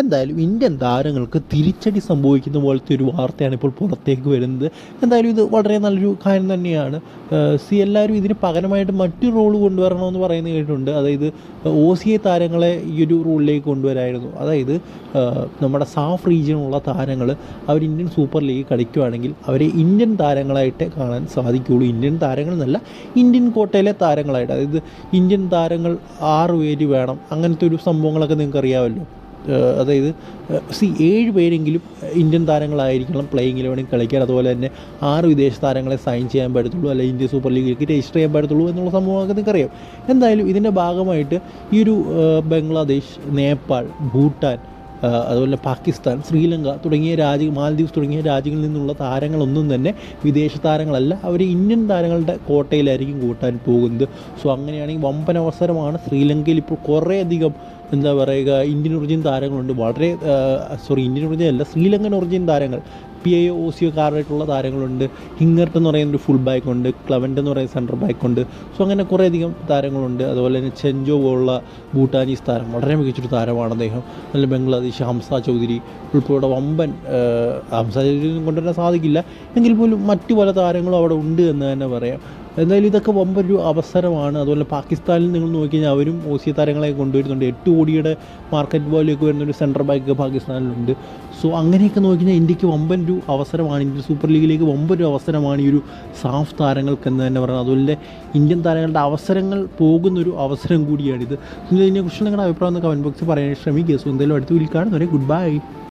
എന്തായാലും ഇന്ത്യൻ താരങ്ങൾക്ക് തിരിച്ചടി സംഭവിക്കുന്ന പോലത്തെ ഒരു വാർത്തയാണ് ഇപ്പോൾ പുറത്തേക്ക് വരുന്നത്. എന്തായാലും ഇത് വളരെ നല്ലൊരു കാര്യം തന്നെയാണ്. സി എല്ലാവരും ഇതിന് പകരമായിട്ട് മറ്റു റോൾ കൊണ്ടുവരണമെന്ന് പറയുന്ന കേട്ടിട്ടുണ്ട്. അതായത് ഒ സി ഐ താരങ്ങളെ ഈ ഒരു റോളിലേക്ക് കൊണ്ടുവരായിരുന്നു. അതായത് നമ്മുടെ സാഫ് റീജിയനുള്ള താരങ്ങൾ അവർ ഇന്ത്യൻ സൂപ്പർ ലീഗ് കളിക്കുകയാണെങ്കിൽ അവരെ ഇന്ത്യൻ താരങ്ങളായിട്ട് കാണാൻ സാധിക്കുകയുള്ളൂ. ഇന്ത്യൻ താരങ്ങൾ എന്നല്ല ഇന്ത്യൻ കോട്ടയിലെ താരങ്ങളായിട്ട്. അതായത് ഇന്ത്യൻ താരങ്ങൾ ആറ് പേര് വേണം. അങ്ങനത്തെ ഒരു സംഭവങ്ങളൊക്കെ നിങ്ങൾക്ക് അറിയാമല്ലോ അതായത് സി ഏഴ് പേരെങ്കിലും ഇന്ത്യൻ താരങ്ങളായിരിക്കണം പ്ലേയിങ് ഇലവനിൽ കളിക്കാൻ. അതുപോലെ തന്നെ ആറ് വിദേശ താരങ്ങളെ സൈൻ ചെയ്യാൻ പറ്റത്തുള്ളൂ അല്ലെങ്കിൽ ഇന്ത്യ സൂപ്പർ ലീഗിലേക്ക് രജിസ്റ്റർ ചെയ്യാൻ പറ്റത്തുള്ളൂ എന്നുള്ള സംഭവമൊക്കെ നിങ്ങൾക്കറിയാം. എന്തായാലും ഇതിന്റെ ഭാഗമായിട്ട് ഈ ഒരു ബംഗ്ലാദേശ് നേപ്പാൾ ഭൂട്ടാൻ അതുപോലെ പാകിസ്ഥാൻ ശ്രീലങ്ക തുടങ്ങിയ രാജ്യ മാലദ്വീപ്സ് തുടങ്ങിയ രാജ്യങ്ങളിൽ നിന്നുള്ള താരങ്ങളൊന്നും തന്നെ വിദേശ താരങ്ങളല്ല അവർ ഇന്ത്യൻ താരങ്ങളുടെ കോട്ടയിലായിരിക്കും കൂട്ടാൻ പോകുന്നത്. സോ അങ്ങനെയാണെങ്കിൽ വമ്പൻ അവസരമാണ് ശ്രീലങ്കയിൽ ഇപ്പോൾ കുറേയധികം എന്താ പറയുക ഇന്ത്യൻ ഒറിജിൻ താരങ്ങളുണ്ട്. വളരെ സോറി ഇന്ത്യൻ ഒറിജിൻ അല്ല ശ്രീലങ്കൻ ഒറിജിൻ താരങ്ങൾ പി ഐ ഒ സി കാർഡായിട്ടുള്ള താരങ്ങളുണ്ട്. ഹിങ്ങർട്ട് എന്ന് പറയുന്ന ഒരു ഫുൾ ബാക്ക് ഉണ്ട്. ക്ലവന്റ് എന്ന് പറയുന്ന സെന്റർ ബാക്ക് ഉണ്ട്. സോ അങ്ങനെ കുറേയധികം താരങ്ങളുണ്ട്. അതുപോലെ തന്നെ ചെഞ്ചോ പോലുള്ള ഭൂട്ടാനീസ് താരം വളരെ മികച്ചൊരു താരമാണ് അദ്ദേഹം. നല്ല ബംഗ്ലാദേശ് ഹംസ ചൗധരി ഉൾപ്പെടെ വമ്പൻ ഹംസ ചൗധരി കൊണ്ടുവരാൻ സാധിക്കില്ല. എങ്കിൽ പോലും മറ്റു പല താരങ്ങളും അവിടെ ഉണ്ട് എന്ന് തന്നെ പറയാം. എന്തായാലും ഇതൊക്കെ വമ്പൊരു അവസരമാണ്. അതുപോലെ പാകിസ്ഥാനിൽ നിങ്ങൾ നോക്കിക്കഴിഞ്ഞാൽ അവരും ഓസിയ താരങ്ങളെ കൊണ്ടുവരുന്നുണ്ട്. എട്ട് കോടിയുടെ മാർക്കറ്റ് വാല്യൂക്ക് വരുന്ന ഒരു സെൻട്രൽ ബാക്ക് പാകിസ്ഥാനിലുണ്ട്. സോ അങ്ങനെയൊക്കെ നോക്കിക്കഴിഞ്ഞാൽ ഇന്ത്യയ്ക്ക് വമ്പൊരു അവസരമാണ്. ഇന്ത്യൻ സൂപ്പർ ലീഗിലേക്ക് വമ്പൊരു അവസരമാണ് ഈ ഒരു സാഫ് താരങ്ങൾക്ക് എന്ന് തന്നെ പറയുന്നത് അതുപോലെ ഇന്ത്യൻ താരങ്ങളുടെ അവസരങ്ങൾ പോകുന്നൊരു അവസരം കൂടിയാണിത്. ഇതിനെക്കുറിച്ച് നിങ്ങളുടെ അഭിപ്രായം ഒന്ന് കമന്റ് ബോക്സിൽ പറയാൻ ശ്രമിക്കുക. സോ എന്തായാലും അടുത്ത് കാണുന്നവരെ ഗുഡ് ബൈ